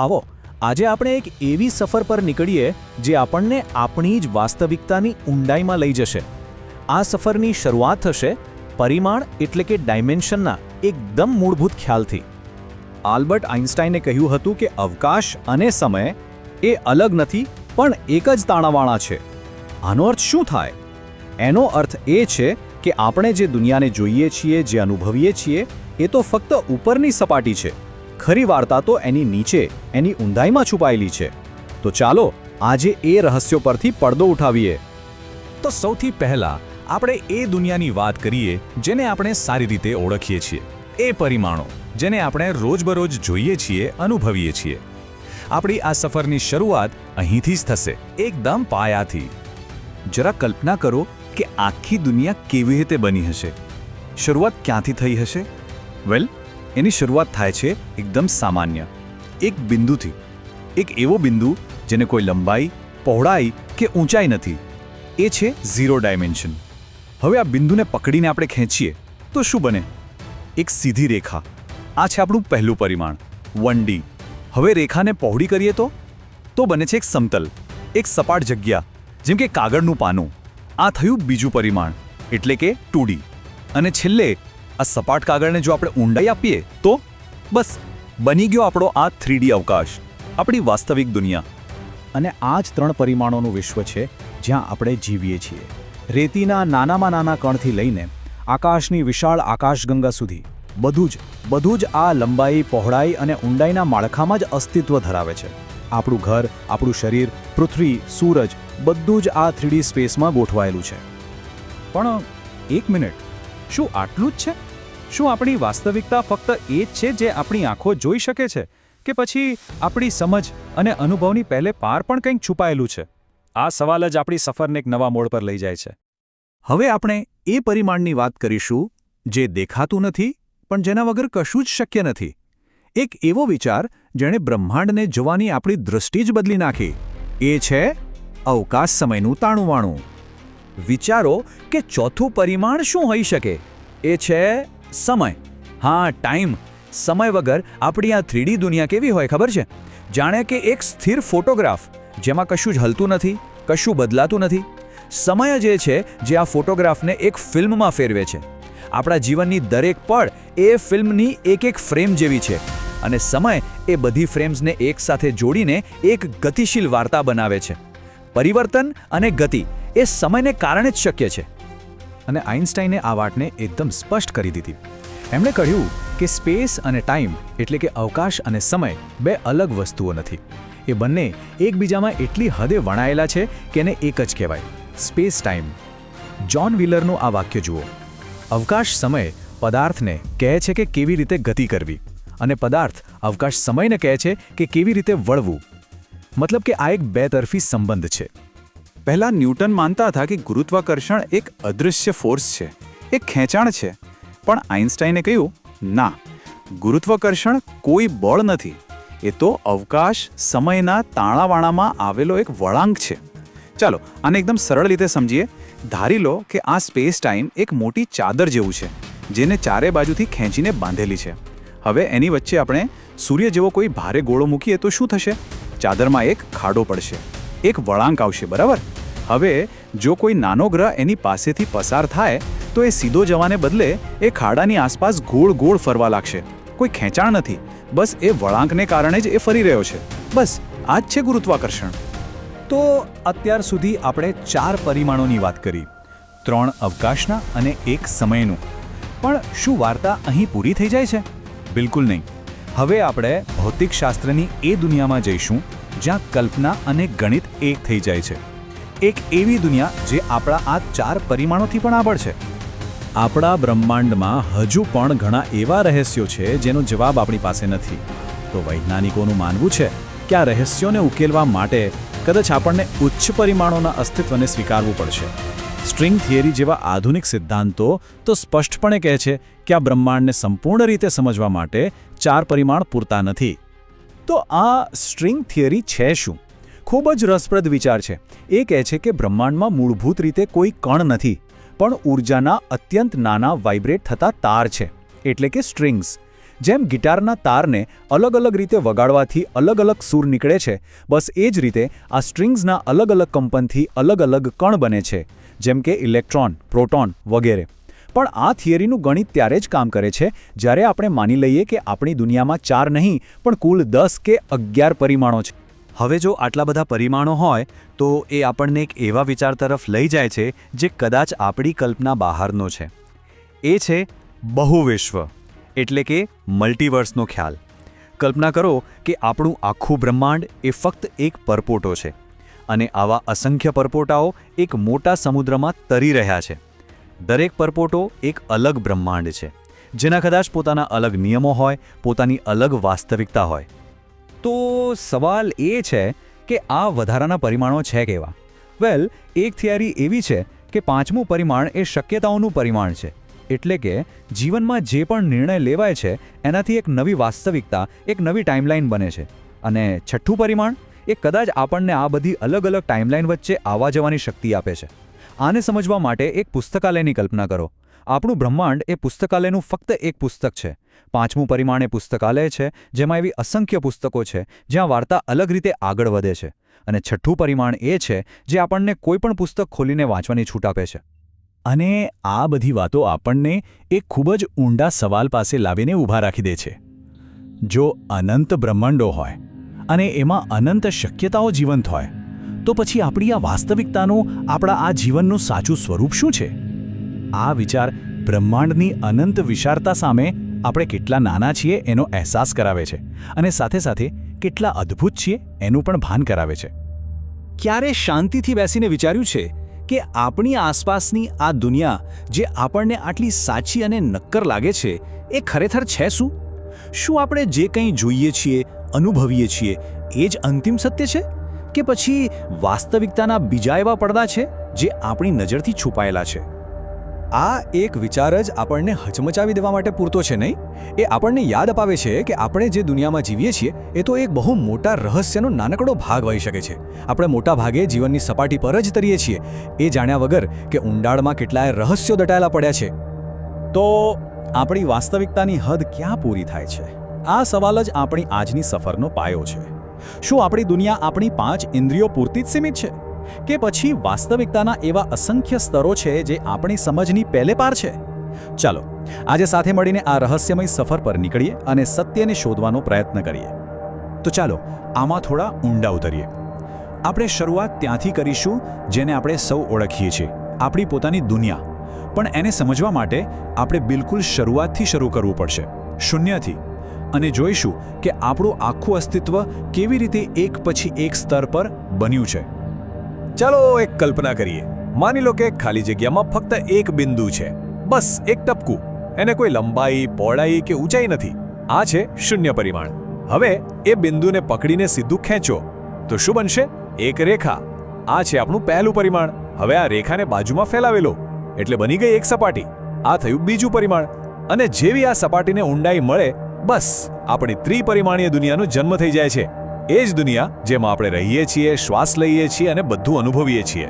આવો, આજે આપણે એક એવી સફર પર નીકળીએ જે આપણને આપણી જ વાસ્તવિકતાની ઊંડાઈમાં લઈ જશે. આ સફરની શરૂઆત થશે પરિમાણ એટલે કે ડાયમેન્શનના એકદમ મૂળભૂત ખ્યાલથી. આલ્બર્ટ આઇન્સ્ટાઈને કહ્યું હતું કે અવકાશ અને સમય એ અલગ નથી, પણ એક જ તાણાવાળા છે. આનો અર્થ શું થાય? એનો અર્થ એ છે કે આપણે જે દુનિયાને જોઈએ છીએ, જે અનુભવીએ છીએ, એ તો ફક્ત ઉપરની સપાટી છે. ખરી વાર્તા તો એની નીચે, એની ઊંડાઈમાં છુપાયેલી છે. તો ચાલો, આજે એ રહસ્યો પરથી પડદો ઉઠાવીએ. તો સૌથી પહેલા, આપણે એ દુનિયાની વાત કરીએ, જેને આપણે સારી રીતે ઓળખીએ છીએ. એ પરિમાણો, જેને આપણે રોજબરોજ જોઈએ છીએ, અનુભવીએ છીએ. આપણી આ સફરની શરૂઆત અહીંથી જ થશે, એકદમ પાયાથી. જરા કલ્પના કરો કે આખી દુનિયા કેવી રીતે બની હશે. શરૂઆત ક્યાંથી થઈ હશે? વેલ એની શરૂઆત થાય છે એકદમ સામાન્ય. એક બિંદુથી. એક એવો બિંદુ જેને કોઈ લંબાઈ, પહોળાઈ કે ઊંચાઈ નથી. એ છે ઝીરો ડાયમેન્શન. હવે આ બિંદુને પકડીને આપણે ખેંચીએ તો શું બને? એક સીધી રેખા. આ છે આપણું પહેલું પરિમાણ, વન હવે રેખાને પહોળી કરીએ તો? તો બને છે એક સમતલ, એક સપાટ જગ્યા, જેમ કે કાગળનું પાનું. આ થયું બીજું પરિમાણ, એટલે કે ટુ અને છેલ્લે આ સપાટ કાગળને જો આપણે ઊંડાઈ આપીએ, તો બસ બની ગયો આપણો આ થ્રીડી અવકાશ, આપણી વાસ્તવિક દુનિયા. અને આ જ ત્રણ પરિમાણોનું વિશ્વ છે જ્યાં આપણે જીવીએ છીએ. રેતીના નાનામાં નાના કણથી લઈને આકાશની વિશાળ આકાશગંગા સુધી, બધું જ બધું જ આ લંબાઈ, પહોળાઈ અને ઊંડાઈના માળખામાં જ અસ્તિત્વ ધરાવે છે. આપણું ઘર, આપણું શરીર, પૃથ્વી, સૂરજ, બધું જ આ થ્રીડી સ્પેસમાં ગોઠવાયેલું છે. પણ એક મિનિટ, શું આટલું જ છે? શું આપણી વાસ્તવિકતા ફક્ત એ જ છે જે આપણી આંખો જોઈ શકે છે? કે પછી આપણી સમજ અને અનુભવની પહેલે પાર પણ કંઈક છુપાયેલું છે? આ સવાલ જ આપણી સફરને એક નવા મોડ પર લઈ જાય છે. હવે આપણે એ પરિમાણની વાત કરીશું, જે દેખાતું નથી, પણ જેના વગર કશું જ શક્ય નથી. એક એવો વિચાર જેણે બ્રહ્માંડને જોવાની આપણી દૃષ્ટિ જ બદલી નાખી. એ છે અવકાશ સમયનું તાણુવાણું. વિચારો કે ચોથું પરિમાણ શું હોઈ શકે? એ છે સમય. હા, ટાઈમ. સમય વગર આપણી આ થ્રીડી દુનિયા કેવી હોય, ખબર છે? જાણે કે એક સ્થિર ફોટોગ્રાફ, જેમાં કશું જ હલતું નથી, કશું બદલાતું નથી. સમય જે છે, જે આ ફોટોગ્રાફને એક ફિલ્મમાં ફેરવે છે. આપણા જીવનની દરેક પળ એ ફિલ્મની એક એક ફ્રેમ જેવી છે અને સમય એ બધી ફ્રેમ્સને એકસાથે જોડીને એક ગતિશીલ વાર્તા બનાવે છે. પરિવર્તન અને ગતિ એ સમયને કારણે જ શક્ય છે. અને આઇન્સ્ટાઈને આ વાતને એકદમ સ્પષ્ટ કરી દીધી. એમણે કહ્યું કે સ્પેસ અને ટાઈમ એટલે કે અવકાશ અને સમય બે અલગ વસ્તુઓ નથી. એ બંને એકબીજામાં એટલી હદે વણાયેલા છે કે એને એક જ કહેવાય. Space time. જ્હોન વ્હીલરનું આ વાક્ય જુઓ. અવકાશ સમય પદાર્થને કહે છે કે કેવી રીતે ગતિ કરવી અને પદાર્થ અવકાશ સમયને કહે છે કે કેવી રીતે વળવું. મતલબ કે આ એક બેતરફી સંબંધ છે. પહેલા ન્યૂટન માનતા હતા કે ગુરુત્વાકર્ષણ એક અદૃશ્ય ફોર્સ છે, એક ખેંચાણ છે. પણ આઇન્સ્ટાઈને કહ્યું, ના, ગુરુત્વાકર્ષણ કોઈ બળ નથી. એ તો અવકાશ સમયના તાણાવાણામાં આવેલો એક વળાંક છે. ચાલો, આને એકદમ સરળ રીતે સમજીએ. ધારી લો કે આ સ્પેસ ટાઈમ એક મોટી ચાદર જેવું છે, જેને ચારે બાજુથી ખેંચીને બાંધેલી છે. હવે એની વચ્ચે આપણે સૂર્ય જેવો કોઈ ભારે ગોળો મૂકીએ તો શું થશે? ચાદરમાં એક ખાડો પડશે. એક વળાંક આવશે, બરાબર? હવે, જો કોઈ નાનો ગ્રહ એની પાસેથી પસાર થાય, તો એ સીધો જવાને બદલે એ ખાડાની આસપાસ ગોળ ગોળ ફરવા લાગશે. કોઈ ખેંચાણ નથી. બસ એ વળાંકને કારણે જ એ ફરી રહ્યો છે. બસ આ જ છે ગુરુત્વાકર્ષણ. તો અત્યાર સુધી આપણે ચાર પરિમાણોની વાત કરી. ત્રણ અવકાશના અને એક સમયનું. પણ શું વાર્તા અહીં પૂરી થઈ જાય છે? બિલકુલ નહીં. હવે આપણે ભૌતિકશાસ્ત્રની એ દુનિયામાં જઈશું જ્યાં કલ્પના અને ગણિત એક થઈ જાય છે. એક એવી દુનિયા જે આપણા આ ચાર પરિમાણોથી પણ આગળ છે. આપણા બ્રહ્માંડમાં હજુ પણ ઘણા એવા રહસ્યો છે જેનો જવાબ આપણી પાસે નથી. તો વૈજ્ઞાનિકોનું માનવું છે કે આ રહસ્યોને ઉકેલવા માટે કદાચ આપણને ઉચ્ચ પરિમાણોના અસ્તિત્વને સ્વીકારવું પડશે. સ્ટ્રિંગ થિયરી જેવા આધુનિક સિદ્ધાંતો તો સ્પષ્ટપણે કહે છે કે આ બ્રહ્માંડને સંપૂર્ણ રીતે સમજવા માટે ચાર પરિમાણ પૂરતા નથી. તો આ સ્ટ્રિંગ થિયરી છે શું? ખૂબ જ રસપ્રદ વિચાર છે. એ કહે છે કે બ્રહ્માંડમાં મૂળભૂત રીતે કોઈ કણ નથી, પણ ઊર્જાના અત્યંત નાના વાઇબ્રેટ થતા તાર છે, એટલે કે સ્ટ્રિંગ્સ જેમ ગિટારના તારને અલગ અલગ રીતે વગાડવાથી અલગ અલગ સૂર નીકળે છે, બસ એ જ રીતે આ સ્ટ્રિંગ્સના અલગ અલગ કંપનથી અલગ અલગ કણ બને છે, જેમ કે ઇલેક્ટ્રોન, પ્રોટોન વગેરે. પણ આ થિયરીનું ગણિત ત્યારે જ કામ કરે છે, જ્યારે આપણે માની લઈએ કે આપણી દુનિયામાં ચાર નહીં, પણ કુલ દસ કે અગિયાર પરિમાણો છે. હવે જો આટલા બધા પરિમાણો હોય, તો એ આપણને એક એવા વિચાર તરફ લઈ જાય છે, જે કદાચ આપણી કલ્પના બહારનો છે. એ છે બહુવિશ્વ, એટલે કે મલ્ટીવર્સનો ખ્યાલ. કલ્પના કરો કે આપણું આખું બ્રહ્માંડ એ ફક્ત એક પરપોટો છે, અને આવા અસંખ્ય પરપોટાઓ એક મોટા સમુદ્રમાં તરી રહ્યા છે. દરેક પરપોટો એક અલગ બ્રહ્માંડ છે. જેના કદાચ પોતાના અલગ નિયમો હોય, પોતાની અલગ વાસ્તવિકતા હોય. તો સવાલ એ છે કે આ વધારાના પરિમાણો છે કેવા? વેલ, એક થિયરી એવી છે કે પાંચમું પરિમાણ એ શક્યતાઓનું પરિમાણ છે. એટલે કે જીવનમાં જે પણ નિર્ણય લેવાય છે, એનાથી એક નવી વાસ્તવિકતા, એક નવી ટાઈમલાઈન બને છે. અને છઠ્ઠું પરિમાણ, એ કદાચ આપણને આ બધી અલગ અલગ ટાઈમલાઈન વચ્ચે આવવા જવાની શક્તિ આપે છે. આને સમજવા માટે એક પુસ્તકાલયની કલ્પના કરો. આપણું બ્રહ્માંડ એ પુસ્તકાલયનું ફક્ત એક પુસ્તક છે. પાંચમું પરિમાણ એ પુસ્તકાલય છે, જેમાં એવી અસંખ્ય પુસ્તકો છે, જ્યાં વાર્તા અલગ રીતે આગળ વધે છે. અને છઠ્ઠું પરિમાણ એ છે, જે આપણને કોઈપણ પુસ્તક ખોલીને વાંચવાની છૂટ આપે છે. અને આ બધી વાતો આપણને એક ખૂબ જ ઊંડા સવાલ પાસે લાવીને ઊભા રાખી દે છે. જો અનંત બ્રહ્માંડો હોય અને એમાં અનંત શક્યતાઓ જીવંત હોય તો પછી આપણી આ વાસ્તવિકતાનું, આપણા આ જીવનનું સાચું સ્વરૂપ શું છે? આ વિચાર બ્રહ્માંડની અનંત વિશાળતા સામે આપણે કેટલા નાના છીએ એનો અહેસાસ કરાવે છે અને સાથે સાથે કેટલા અદ્ભુત છીએ એનું પણ ભાન કરાવે છે. ક્યારે શાંતિથી બેસીને વિચાર્યું છે કે આપણી આસપાસની આ દુનિયા જે આપણને આટલી સાચી અને નક્કર લાગે છે, એ ખરેખર છે શું? શું આપણે જે કંઈ જોઈએ છીએ, અનુભવીએ છીએ, એ જ અંતિમ સત્ય છે? કે પછી વાસ્તવિકતાના બીજા એવા પડદા છે જે આપણી નજરથી છુપાયેલા છે? આ એક વિચાર જ આપણને હચમચાવી દેવા માટે પૂરતો છે નહીં? એ આપણને યાદ અપાવે છે કે આપણે જે દુનિયામાં જીવીએ છીએ, એ તો એક બહુ મોટા રહસ્યનો નાનકડો ભાગ હોઈ શકે છે. આપણે મોટા ભાગે જીવનની સપાટી પર જ તરીએ છીએ. એ જાણ્યા વગર કે ઊંડાણમાં કેટલાય રહસ્યો દટાયેલા પડ્યા છે. તો આપણી વાસ્તવિકતાની હદ ક્યાં પૂરી થાય છે? આ સવાલ જ આપણી આજની સફરનો પાયો છે. શું આપણી દુનિયા આપણી પાંચ ઇન્દ્રિયો પૂરતી જ સીમિત છે? કે પછી વાસ્તવિકતાના એવા અસંખ્ય સ્તરો છે જે આપણી સમજની પહેલે પાર છે? ચાલો, આજે સાથે મળીને આ રહસ્યમય સફર પર નીકળીએ અને સત્યને શોધવાનો પ્રયત્ન કરીએ. તો ચાલો, આમાં થોડા ઊંડા ઉતરીએ. આપણે શરૂઆત ત્યાંથી કરીશું, જેને આપણે સૌ ઓળખીએ છીએ, આપણી પોતાની દુનિયા. પણ એને સમજવા માટે આપણે બિલકુલ શરૂઆતથી શરૂ કરવું પડશે. શૂન્યથી. અને જોઈશું કે આપણું આખું અસ્તિત્વ કેવી રીતે એક પછી એક સ્તર પર બન્યું છે. ચાલો એક કલ્પના કરીએ. માની લો કે ખાલી જગ્યામાં ફક્ત એક બિંદુ છે. બસ, એક ટપકું. એને કોઈ લંબાઈ, પહોળાઈ કે ઊંચાઈ નથી. આ છે શૂન્ય પરિમાણ. હવે એ બિંદુને પકડીને સીધું ખેંચો. તો શું બનશે? એક રેખા. આ છે આપણું પહેલું પરિમાણ. હવે આ રેખાને બાજુમાં ફેલાવેલો. એટલે બની ગઈ એક સપાટી. આ થયું બીજું પરિમાણ. અને જેવી આ સપાટીને ઊંડાઈ મળે બસ, આપણી ત્રિપરિમાણીય દુનિયાનો જન્મ થઈ જાય છે. એ જ દુનિયા જેમાં આપણે રહીએ છીએ, શ્વાસ લઈએ છીએ અને બધું અનુભવીએ છીએ.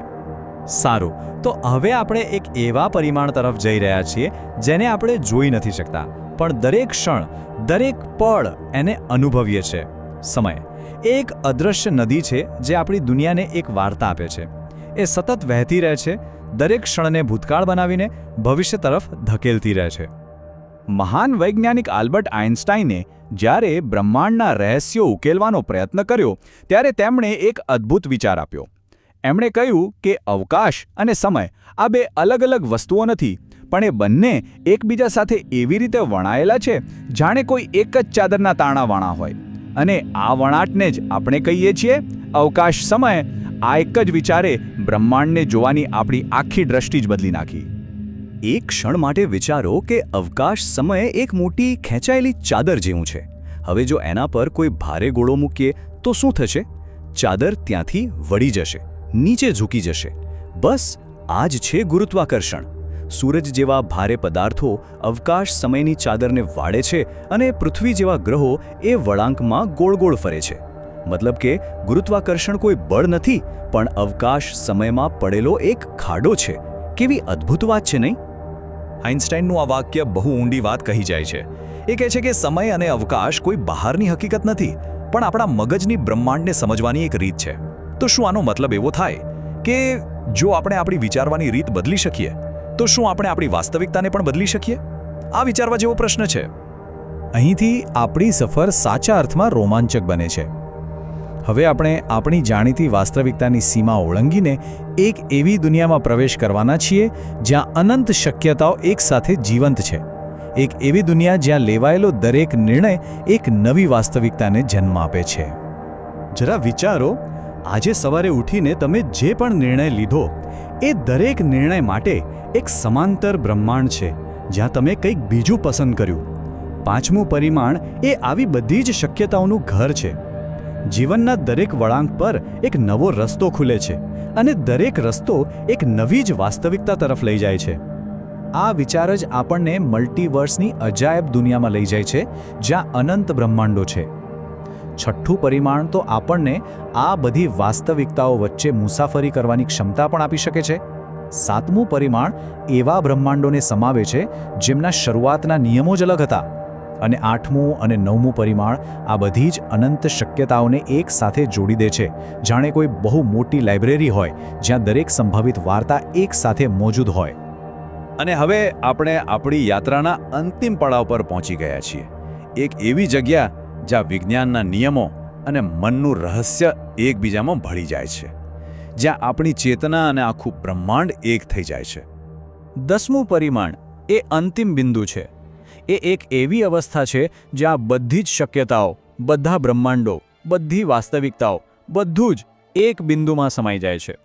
સારું, તો હવે આપણે એક એવા પરિમાણ તરફ જઈ રહ્યા છીએ જેને આપણે જોઈ નથી શકતા. પણ દરેક ક્ષણ, દરેક પળ એને અનુભવીએ છે. સમય. એક અદૃશ્ય નદી છે જે આપણી દુનિયાને એક વાર્તા આપે છે. એ સતત વહેતી રહે છે, દરેક ક્ષણને ભૂતકાળ બનાવીને ભવિષ્ય તરફ ધકેલતી રહે છે. મહાન વૈજ્ઞાનિક આલ્બર્ટ આઇન્સ્ટાઈને જ્યારે બ્રહ્માંડના રહસ્યો ઉકેલવાનો પ્રયત્ન કર્યો, ત્યારે તેમણે એક અદ્ભુત વિચાર આપ્યો. એમણે કહ્યું કે અવકાશ અને સમય આ બે અલગ અલગ વસ્તુઓ નથી, પણ એ બંને એકબીજા સાથે એવી રીતે વણાયેલા છે, જાણે કોઈ એક જ ચાદરના તાણા હોય. અને આ વણાટને જ આપણે કહીએ છીએ, અવકાશ સમય આ એક જ વિચારે બ્રહ્માંડને જોવાની આપણી આખી દ્રષ્ટિ જ બદલી નાખી. એક ક્ષણ માટે વિચારો કે અવકાશ સમયે એક મોટી ખેંચાયેલી ચાદર જેવું છે. હવે જો એના પર કોઈ ભારે ગોળો મૂકીએ, તો શું થશે? ચાદર ત્યાંથી વળી જશે, નીચે ઝૂકી જશે. બસ આ જ છે ગુરુત્વાકર્ષણ. સૂરજ જેવા ભારે પદાર્થો અવકાશ સમયની ચાદરને વાળે છે અને પૃથ્વી જેવા ગ્રહો એ વળાંકમાં ગોળ ગોળ ફરે છે. મતલબ કે ગુરુત્વાકર્ષણ કોઈ બળ નથી, પણ અવકાશ સમયમાં પડેલો એક ખાડો છે. કેવી અદ્ભુત વાત છે નહીં? આઇન્સ્ટાઈનનું આ વાક્ય બહુ ઊંડી વાત કહી જાય છે. એ કહે છે કે સમય અને અવકાશ કોઈ બહારની હકીકત નથી, પણ આપણા મગજની બ્રહ્માંડને સમજવાની એક રીત છે. તો શું આનો મતલબ એવો થાય કે જો આપણે આપણી વિચારવાની રીત બદલી શકીએ, તો શું આપણે આપણી વાસ્તવિકતાને પણ બદલી શકીએ? આ વિચારવા જેવો પ્રશ્ન છે. અહીંથી આપણી સફર સાચા અર્થમાં રોમાંચક બને છે. હવે આપણે આપણી જાણીતી વાસ્તવિકતાની સીમા ઓળંગીને એક એવી દુનિયામાં પ્રવેશ કરવાના છીએ જ્યાં અનંત શક્યતાઓ એકસાથે જીવંત છે. એક એવી દુનિયા જ્યાં લેવાયેલો દરેક નિર્ણય એક નવી વાસ્તવિકતાને જન્મ આપે છે. જરા વિચારો, આજે સવારે ઉઠીને તમે જે પણ નિર્ણય લીધો, એ દરેક નિર્ણય માટે એક સમાંતર બ્રહ્માંડ છે, જ્યાં તમે કંઈક બીજું પસંદ કર્યું. પાંચમું પરિમાણ એ આવી બધી જ શક્યતાઓનું ઘર છે. જીવનના દરેક વળાંક પર એક નવો રસ્તો ખુલે છે અને દરેક રસ્તો એક નવી જ વાસ્તવિકતા તરફ લઈ જાય છે. આ વિચાર જ આપણને મલ્ટીવર્સની અજાયબ દુનિયામાં લઈ જાય છે, જ્યાં અનંત બ્રહ્માંડો છે. છઠ્ઠું પરિમાણ તો આપણને આ બધી વાસ્તવિકતાઓ વચ્ચે મુસાફરી કરવાની ક્ષમતા પણ આપી શકે છે. સાતમું પરિમાણ એવા બ્રહ્માંડોને સમાવે છે, જેમના શરૂઆતના નિયમો જ અલગ હતા. અને આઠમું અને નવમું પરિમાણ આ બધી જ અનંત શક્યતાઓને એક સાથે જોડી દે છે. જાણે કોઈ બહુ મોટી લાઇબ્રેરી હોય, જ્યાં દરેક સંભવિત વાર્તા એક સાથે મોજૂદ હોય. અને હવે આપણે આપણી યાત્રાના અંતિમ પડાવ પર પહોંચી ગયા છીએ. એક એવી જગ્યા જ્યાં વિજ્ઞાનના નિયમો અને મનનું રહસ્ય એકબીજામાં ભળી જાય છે. જ્યાં આપણી ચેતના અને આખું બ્રહ્માંડ એક થઈ જાય છે. દસમું પરિમાણ એ અંતિમ બિંદુ છે. એ એક એવી અવસ્થા છે જ્યાં બધી જ શક્યતાઓ, બધા બ્રહ્માંડો, બધી વાસ્તવિકતાઓ, બધું જ એક બિંદુમાં સમાઈ જાય છે.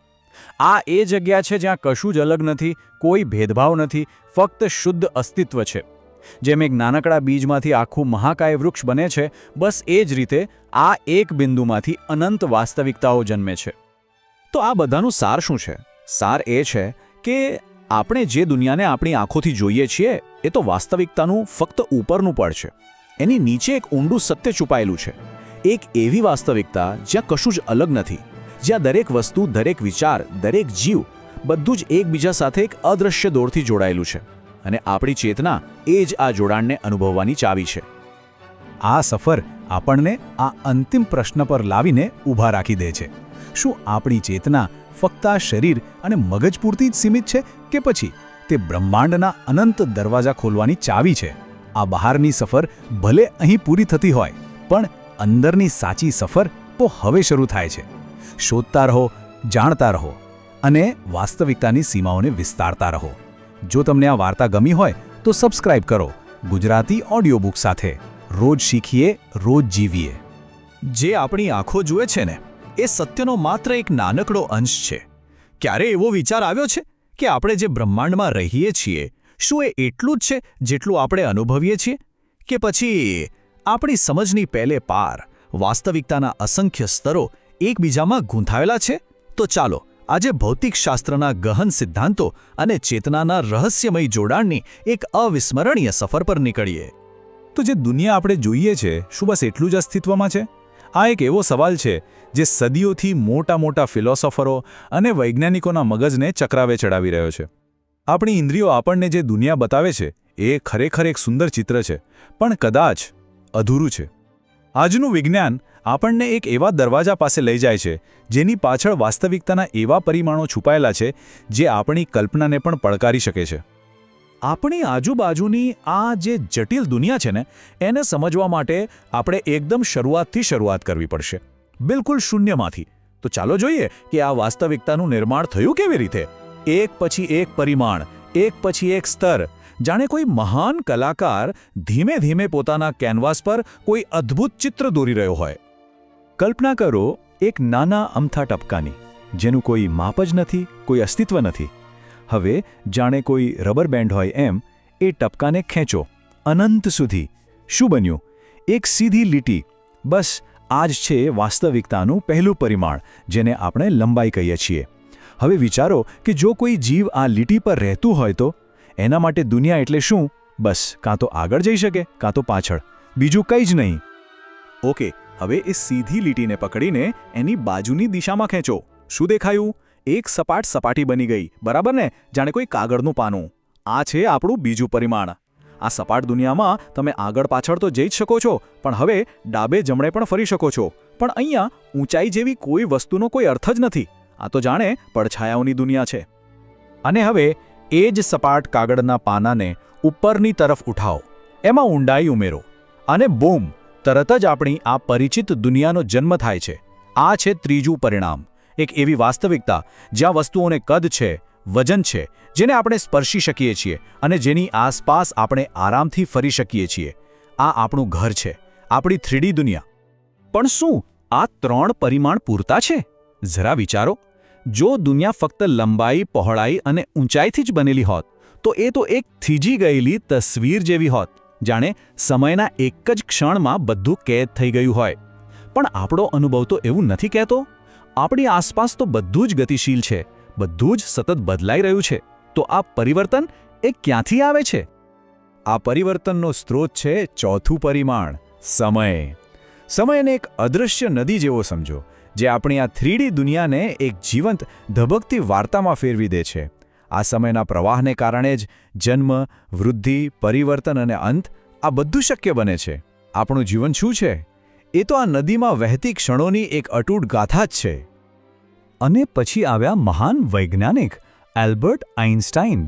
આ એ જગ્યા છે જ્યાં કશું જ અલગ નથી, કોઈ ભેદભાવ નથી, ફક્ત શુદ્ધ અસ્તિત્વ છે. જેમ એક નાનકડા બીજમાંથી આખું મહાકાય વૃક્ષ બને છે, બસ એ જ રીતે આ એક બિંદુમાંથી અનંત વાસ્તવિકતાઓ જન્મે છે. તો આ બધાનું સાર શું છે? સાર એ છે કે આપણે જે દુનિયાને આપણી આંખોથી જોઈએ છીએ એ તો વાસ્તવિકતાનું ફક્ત ઉપરનું પડ છે. એની નીચે એક ઊંડું સત્ય છુપાયેલું છે. એક એવી વાસ્તવિકતા જ્યાં કશું જ અલગ નથી, જ્યાં દરેક વસ્તુ, દરેક વિચાર, દરેક જીવ બધું જ એકબીજા સાથે એક અદૃશ્ય દોરથી જોડાયેલું છે અને આપણી ચેતના એ જ આ જોડાણને અનુભવવાની ચાવી છે. આ સફર આપણને આ અંતિમ પ્રશ્ન પર લાવીને ઊભા રાખી દે છે. શું આપણી ચેતના ફક્ત આ શરીર અને મગજ પૂરતી જ સીમિત છે કે પછી તે બ્રહ્માંડના અનંત દરવાજા ખોલવાની ચાવી છે. આ બહારની સફર ભલે અહીં પૂરી થતી હોય, પણ અંદરની સાચી સફર તો હવે શરૂ થાય છે. શોધતા રહો, જાણતા રહો અને વાસ્તવિકતાની સીમાઓને વિસ્તારતા રહો. જો તમને આ વાર્તા ગમી હોય, તો સબસ્ક્રાઇબ કરો ગુજરાતી ઓડિયો બુક સાથે. રોજ શીખીએ, રોજ જીવીએ. જે આપણી આંખો જુએ છે ને, એ સત્યનો માત્ર એક નાનકડો અંશ છે. ક્યારે એવો વિચાર આવ્યો છે? કે આપણે જે બ્રહ્માંડમાં રહીએ છીએ, શું એ એટલું જ છે જેટલું આપણે અનુભવીએ છીએ? કે પછી આપણી સમજની પહેલે પાર વાસ્તવિકતાના અસંખ્ય સ્તરો એકબીજામાં ગૂંથાયેલા છે? તો ચાલો, આજે ભૌતિકશાસ્ત્રના ગહન સિદ્ધાંતો અને ચેતનાના રહસ્યમય જોડાણની એક અવિસ્મરણીય સફર પર નીકળીએ. તો જે દુનિયા આપણે જોઈએ છે, શું બસ એટલું જ અસ્તિત્વમાં છે? આ એક એવો સવાલ છે જે સદીઓથી મોટા મોટા ફિલોસોફરો અને વૈજ્ઞાનિકોના મગજને ચક્રાવે ચડાવી રહ્યો છે. આપણી ઇન્દ્રિયો આપણને જે દુનિયા બતાવે છે, એ ખરેખર એક સુંદર ચિત્ર છે, પણ કદાચ અધૂરું છે. આજનું વિજ્ઞાન આપણને એક એવા દરવાજા પાસે લઈ જાય છે, જેની પાછળ વાસ્તવિકતાના એવા પરિમાણો છુપાયેલા છે, જે આપણી કલ્પનાને પણ પડકારી શકે છે. આપણી આજુબાજુની આ જે જટિલ દુનિયા છે ને, એને સમજવા માટે આપણે એકદમ શરૂઆતથી શરૂઆત કરવી પડશે. બિલકુલ શૂન્યમાંથી. તો ચાલો જોઈએ કે આ વાસ્તવિકતાનું નિર્માણ થયું કેવી રીતે? એક પછી એક પરિમાણ, એક પછી એક સ્તર. જાણે કોઈ મહાન કલાકાર ધીમે ધીમે પોતાના કેનવાસ પર કોઈ અદ્ભુત ચિત્ર દોરી રહ્યો હોય. કલ્પના કરો એક નાના અમથા ટપકાની, જેનું કોઈ માપ જ નથી, કોઈ અસ્તિત્વ નથી. હવે જાણે કોઈ રબર બેન્ડ હોય એમ, એ ટપકાને ખેંચો. અનંત સુધી. શું બન્યું? એક સીધી લીટી. બસ આ જ છે વાસ્તવિકતાનું પહેલું પરિમાણ, જેને આપણે લંબાઈ કહીએ છીએ. હવે વિચારો કે જો કોઈ જીવ આ લીટી પર રહેતું હોય તો? એના માટે દુનિયા એટલે શું? બસ, કાં તો આગળ જઈ શકે, કાં તો પાછળ. બીજું કંઈ જ નહીં. ઓકે હવે એ સીધી લીટીને પકડીને એની બાજુની દિશામાં ખેંચો. શું દેખાયું? એક સપાટ સપાટી બની ગઈ, બરાબર ને? જાણે કોઈ કાગળનું પાનું. આ છે આપણું બીજું પરિમાણ. આ સપાટ દુનિયામાં તમે આગળ પાછળ તો જઈ જ શકો છો, પણ હવે ડાબે જમણે પણ ફરી શકો છો. પણ અહીંયા ઊંચાઈ જેવી કોઈ વસ્તુનો કોઈ અર્થ જ નથી. આ તો જાણે પડછાયાઓની દુનિયા છે. અને હવે એ જ સપાટ કાગળના પાનાને ઉપરની તરફ ઉઠાવો. એમાં ઊંડાઈ ઉમેરો. અને બૂમ! તરત જ આપણી આ પરિચિત દુનિયાનો જન્મ થાય છે. આ છે ત્રીજું પરિણામ. એક એવી વાસ્તવિકતા જ્યાં વસ્તુઓને કદ છે વજન છે, જેને આપણે સ્પર્શી શકીએ છીએ અને જેની આસપાસ આપણે આરામથી ફરી શકીએ છીએ. આ આપણું ઘર છે, આપણી થ્રીડી દુનિયા. પણ શું આ ત્રણ પરિમાણ પૂરતા છે? જરા વિચારો. જો દુનિયા ફક્ત લંબાઈ, પહોળાઈ અને ઊંચાઈથી જ બનેલી હોત, તો એ તો એક થીજી ગયેલી તસવીર જેવી હોત, જાણે સમયના એક જ ક્ષણમાં બધું કેદ થઈ ગયું હોય. પણ આપણો અનુભવ તો એવું નથી કહેતો? આપણી આસપાસ તો બધું જ ગતિશીલ છે. બધું જ સતત બદલાઈ રહ્યું છે, તો આ પરિવર્તન એ ક્યાંથી આવે છે? આ પરિવર્તનનો સ્ત્રોત છે ચોથું પરિમાણ, સમય. સમયને એક અદૃશ્ય નદી જેવો સમજો, જે આપણી આ થ્રીડી દુનિયાને એક જીવંત, ધબકતી વાર્તામાં ફેરવી દે છે. આ સમયના પ્રવાહને કારણે જ જન્મ, વૃદ્ધિ, પરિવર્તન અને અંત આ બધું શક્ય બને છે. આપણું જીવન શું છે? એ તો આ નદીમાં વહેતી ક્ષણોની એક અટૂટ ગાથા જ છે. અને પછી આવ્યા મહાન વૈજ્ઞાનિક એલ્બર્ટ આઇન્સ્ટાઇન.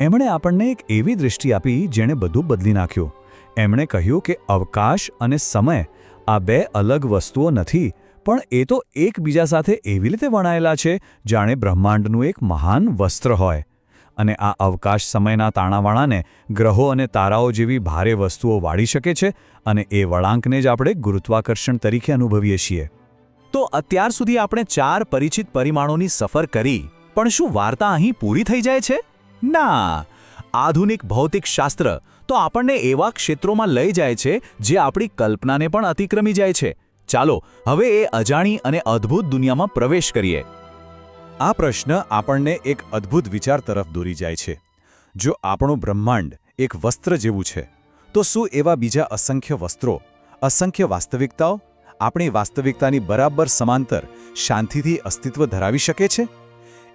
એમણે આપણને એક એવી દૃષ્ટિ આપી જેણે બધું બદલી નાખ્યું. એમણે કહ્યું કે અવકાશ અને સમય આ બે અલગ વસ્તુઓ નથી, પણ એ તો એકબીજા સાથે એવી રીતે વણાયેલા છે જાણે બ્રહ્માંડનું એક મહાન વસ્ત્ર હોય. અને આ અવકાશ સમયના તાણાવાણાને ગ્રહો અને તારાઓ જેવી ભારે વસ્તુઓ વાળી શકે છે અને એ વળાંકને જ આપણે ગુરુત્વાકર્ષણ તરીકે અનુભવીએ છીએ. તો અત્યાર સુધી આપણે ચાર પરિચિત પરિમાણોની સફર કરી, પણ શું વાર્તા અહીં પૂરી થઈ જાય છે? ના. આધુનિક ભૌતિક શાસ્ત્ર તો આપણને એવા ક્ષેત્રોમાં લઈ જાય છે જે આપણી કલ્પનાને પણ અતિક્રમી જાય છે. ચાલો, હવે એ અજાણી અને અદ્ભુત દુનિયામાં પ્રવેશ કરીએ. આ પ્રશ્ન આપણને એક અદ્ભુત વિચાર તરફ દોરી જાય છે. જો આપણું બ્રહ્માંડ એક વસ્ત્ર જેવું છે, તો શું એવા બીજા અસંખ્ય વસ્ત્રો, અસંખ્ય વાસ્તવિકતાઓ? આપણી વાસ્તવિકતાની બરાબર સમાંતર શાંતિથી અસ્તિત્વ ધરાવી શકે છે?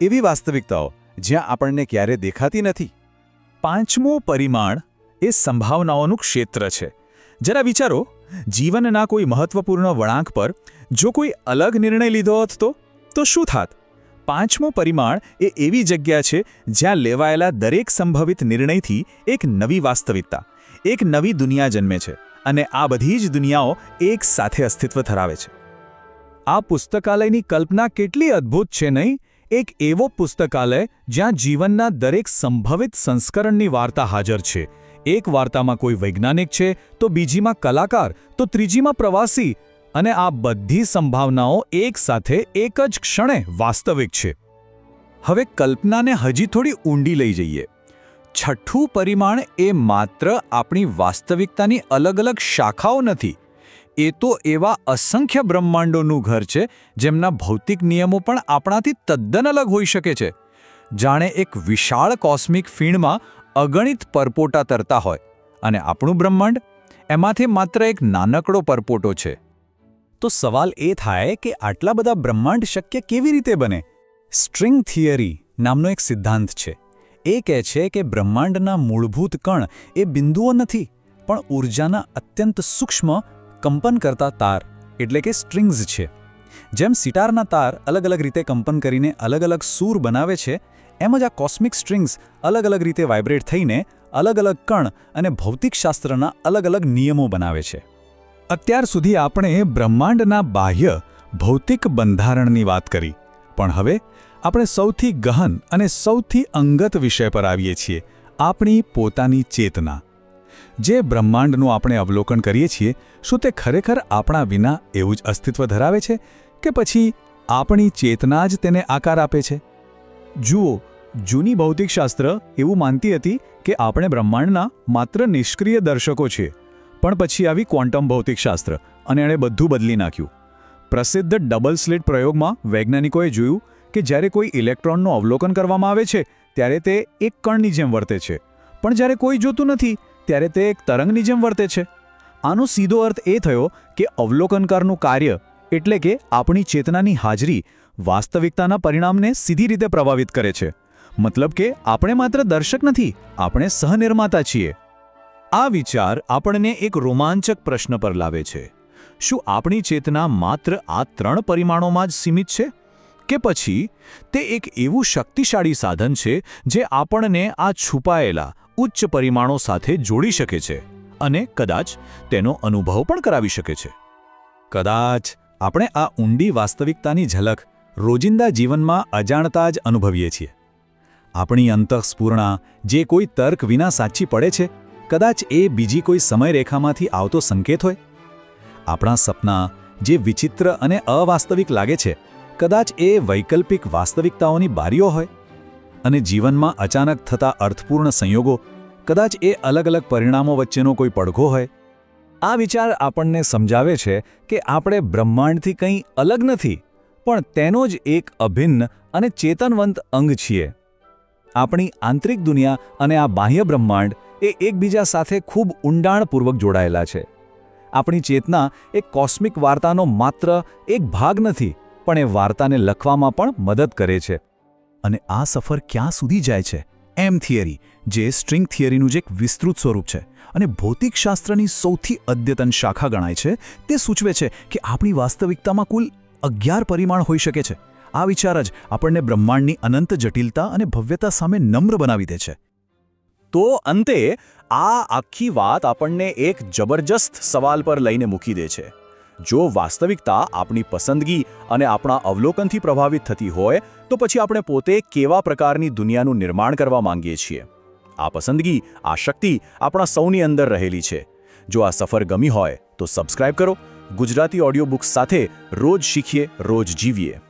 એવી વાસ્તવિકતાઓ જ્યાં આપણને ક્યારે દેખાતી નથી. પાંચમું પરિમાણ એ સંભાવનાઓનું ક્ષેત્ર છે. જરા વિચારો, જીવનના કોઈ મહત્વપૂર્ણ વળાંક પર જો કોઈ અલગ નિર્ણય લીધો હોત તો? તો શું થાત? પાંચમું પરિમાણ એ એવી જગ્યા છે જ્યાં લેવાયેલા દરેક સંભવિત નિર્ણયથી એક નવી વાસ્તવિકતા, એક નવી દુનિયા જન્મે છે. અને આ બધી જ દુનિયાઓ એક સાથે અસ્તિત્વ ધરાવે છે. આ પુસ્તકાલયની કલ્પના કેટલી અદ્ભુત છે નહીં? એક એવો પુસ્તકાલય જ્યાં જીવનના દરેક સંભવિત સંસ્કરણની વાર્તા હાજર છે. એક વાર્તામાં કોઈ વૈજ્ઞાનિક છે, તો બીજીમાં કલાકાર, તો ત્રીજીમાં પ્રવાસી, અને આ બધી સંભાવનાઓ એક સાથે એક જ ક્ષણે વાસ્તવિક છે. હવે કલ્પનાને હજી થોડી ઊંડી લઈ જઈએ. છઠ્ઠું પરિમાણ એ માત્ર આપણી વાસ્તવિકતાની અલગ અલગ શાખાઓ નથી. એ તો એવા અસંખ્ય બ્રહ્માંડોનું ઘર છે, જેમના ભૌતિક નિયમો પણ આપણાથી તદ્દન અલગ હોઈ શકે છે. જાણે એક વિશાળ કોસ્મિક ફીણમાં અગણિત પરપોટા તરતા હોય. અને આપણું બ્રહ્માંડ? એમાંથી માત્ર એક નાનકડો પરપોટો છે. તો સવાલ એ થાય કે આટલા બધા બ્રહ્માંડ શક્ય કેવી રીતે બને? સ્ટ્રિંગ થિયરી નામનો એક સિદ્ધાંત છે. એ કહે છે કે બ્રહ્માંડના મૂળભૂત કણ એ બિંદુઓ નથી, પણ ઊર્જાના અત્યંત સૂક્ષ્મ કંપન કરતા તાર, એટલે કે સ્ટ્રિંગ્સ છે. જેમ સિટારના તાર અલગ અલગ રીતે કંપન કરીને અલગ અલગ સૂર બનાવે છે, એમ જ આ કોસ્મિક સ્ટ્રિંગ્સ અલગ અલગ રીતે વાઇબ્રેટ થઈને અલગ અલગ કણ અને ભૌતિકશાસ્ત્રના અલગ અલગ નિયમો બનાવે છે. અત્યાર સુધી આપણે બ્રહ્માંડના બાહ્ય, ભૌતિક બંધારણની વાત કરી, પણ હવે આપણે સૌથી ગહન અને સૌથી અંગત વિષય પર આવીએ છીએ, આપણી પોતાની ચેતના. જે બ્રહ્માંડનું આપણે અવલોકન કરીએ છીએ, શું તે ખરેખર આપણા વિના એવું જ અસ્તિત્વ ધરાવે છે કે પછી આપણી ચેતના જ તેને આકાર આપે છે? જુઓ, જૂની ભૌતિકશાસ્ત્ર એવું માનતી હતી કે આપણે બ્રહ્માંડના માત્ર નિષ્ક્રિય દર્શકો છીએ, પણ પછી આવી ક્વોન્ટમ ભૌતિકશાસ્ત્ર અને એણે બધું બદલી નાખ્યું. પ્રસિદ્ધ ડબલ સ્લિટ પ્રયોગમાં વૈજ્ઞાનિકોએ જોયું કે જ્યારે કોઈ ઇલેક્ટ્રોનનું અવલોકન કરવામાં આવે છે, ત્યારે તે એક કણની જેમ વર્તે છે. પણ જ્યારે કોઈ જોતું નથી, ત્યારે તે એક તરંગની જેમ વર્તે છે. આનો સીધો અર્થ એ થયો કે અવલોકનકારનું કાર્ય એટલે કે આપણી ચેતનાની હાજરી વાસ્તવિકતાના પરિણામને સીધી રીતે પ્રભાવિત કરે છે. મતલબ કે આપણે માત્ર દર્શક નથી, આપણે સહનિર્માતા છીએ. આ વિચાર આપણને એક રોમાંચક પ્રશ્ન પર લાવે છે. શું આપણી ચેતના માત્ર આ ત્રણ પરિમાણોમાં જ સીમિત છે? કે પછી તે એક એવું શક્તિશાળી સાધન છે જે આપણને આ છુપાયેલા ઉચ્ચ પરિમાણો સાથે જોડી શકે છે અને કદાચ તેનો અનુભવ પણ કરાવી શકે છે. કદાચ આપણે આ ઊંડી વાસ્તવિકતાની ઝલક રોજિંદા જીવનમાં અજાણતા જ અનુભવીએ છીએ. આપણી અંતઃસ્ફૂર્ણા જે કોઈ તર્ક વિના સાચી પડે છે, કદાચ એ બીજી કોઈ સમયરેખામાંથી આવતો સંકેત હોય. આપણા સપના જે વિચિત્ર અને અવાસ્તવિક લાગે છે કદાચ એ વૈકલ્પિક વાસ્તવિકતાઓની બારીઓ હોય અને જીવનમાં અચાનક થતા અર્થપૂર્ણ સંયોગો કદાચ એ અલગ અલગ પરિણામો વચ્ચેનો કોઈ પડઘો હોય, આ વિચાર આપણને સમજાવે છે કે આપણે બ્રહ્માંડથી કંઈ અલગ નથી, પણ તેનો જ એક અભિન્ન અને ચેતનવંત અંગ છીએ. આપણી આંતરિક દુનિયા અને આ બાહ્ય બ્રહ્માંડ એ એકબીજા સાથે ખૂબ ઊંડાણપૂર્વક જોડાયેલા છે. આપણી ચેતના એ કોસ્મિક વાર્તાનો માત્ર એક ભાગ નથી પણ એ વાર્તાને લખવામાં પણ મદદ કરે છે. અને આ સફર ક્યાં સુધી જાય છે? એમ થિયરી, જે સ્ટ્રિંગ થિયરીનું જ એક વિસ્તૃત સ્વરૂપ છે અને ભૌતિકશાસ્ત્રની સૌથી અદ્યતન શાખા ગણાય છે. તે સૂચવે છે કે આપણી વાસ્તવિકતામાં કુલ અગિયાર પરિમાણ હોઈ શકે છે. આ વિચાર જ આપણને બ્રહ્માંડની અનંત જટિલતા અને ભવ્યતા સામે નમ્ર બનાવી દે છે. તો અંતે આ આખી વાત આપણને એક જબરજસ્ત સવાલ પર લઈને મૂકી દે છે. જો વાસ્તવિકતા આપણી પસંદગી અને આપણા અવલોકનથી પ્રભાવિત થતી હોય, તો પછી આપણે પોતે કેવા પ્રકારની દુનિયાનું નિર્માણ કરવા માંગીએ છીએ? આ પસંદગી, આ શક્તિ આપણા સૌની અંદર રહેલી છે. જો આ સફર ગમી હોય, તો સબસ્ક્રાઇબ કરો. ગુજરાતી ઓડિયો બુક્સ સાથે રોજ શીખીએ, રોજ જીવીએ.